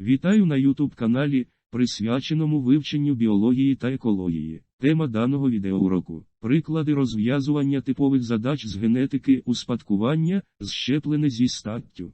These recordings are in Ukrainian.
Вітаю на YouTube каналі, присвяченому вивченню біології та екології. Тема даного відеоуроку – приклади розв'язування типових задач з генетики успадкування, зщеплене зі статтю.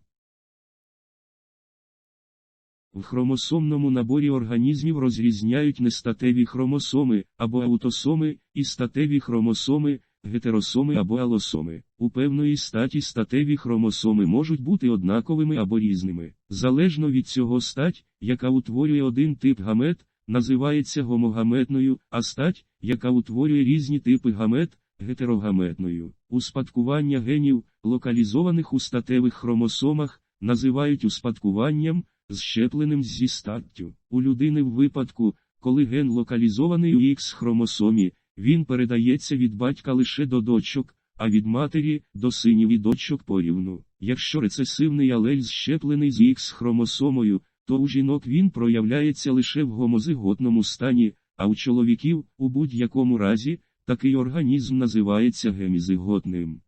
В хромосомному наборі організмів розрізняють нестатеві хромосоми або аутосоми і статеві хромосоми, гетеросоми або алосоми. У певної статі статеві хромосоми можуть бути однаковими або різними. Залежно від цього стать, яка утворює один тип гамет, називається гомогаметною, а стать, яка утворює різні типи гамет, гетерогаметною. Успадкування генів, локалізованих у статевих хромосомах, називають успадкуванням, зщепленим зі статтю. У людини в випадку, коли ген локалізований у Х хромосомі, він передається від батька лише до дочок, а від матері до синів і дочок порівну. Якщо рецесивний алель зщеплений з Х хромосомою, то у жінок він проявляється лише в гомозиготному стані, а у чоловіків, у будь-якому разі, такий організм називається гемізиготним.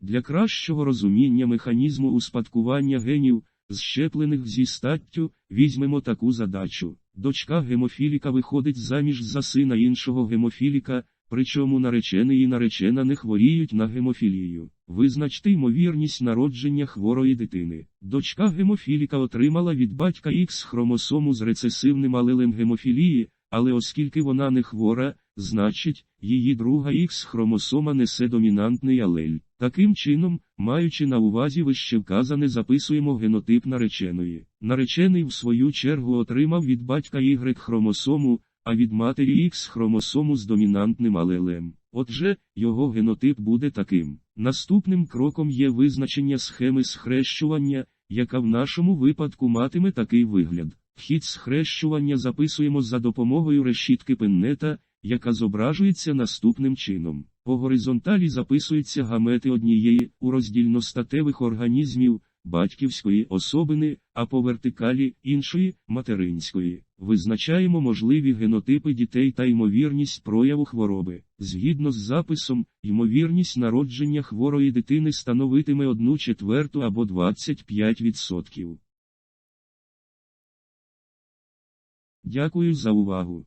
Для кращого розуміння механізму успадкування генів, зщеплених зі статтю, візьмемо таку задачу. Дочка гемофіліка виходить заміж за сина іншого гемофіліка, причому наречений і наречена не хворіють на гемофілію. Визначте ймовірність народження хворої дитини. Дочка гемофіліка отримала від батька Х хромосому з рецесивним алелем гемофілії, але оскільки вона не хвора, значить, її друга Х хромосома несе домінантний алель. Таким чином, маючи на увазі вище вказане, записуємо генотип нареченої. Наречений в свою чергу отримав від батька Y хромосому, а від матері Х хромосому з домінантним алелем. Отже, його генотип буде таким. Наступним кроком є визначення схеми схрещування, яка в нашому випадку матиме такий вигляд. Вхід схрещування записуємо за допомогою решітки пеннета, яка зображується наступним чином. По горизонталі записуються гамети однієї у роздільностатевих організмів батьківської особини, а по вертикалі іншої материнської. Визначаємо можливі генотипи дітей та ймовірність прояву хвороби. Згідно з записом, ймовірність народження хворої дитини становитиме 1 четверту або 25%. Дякую за увагу.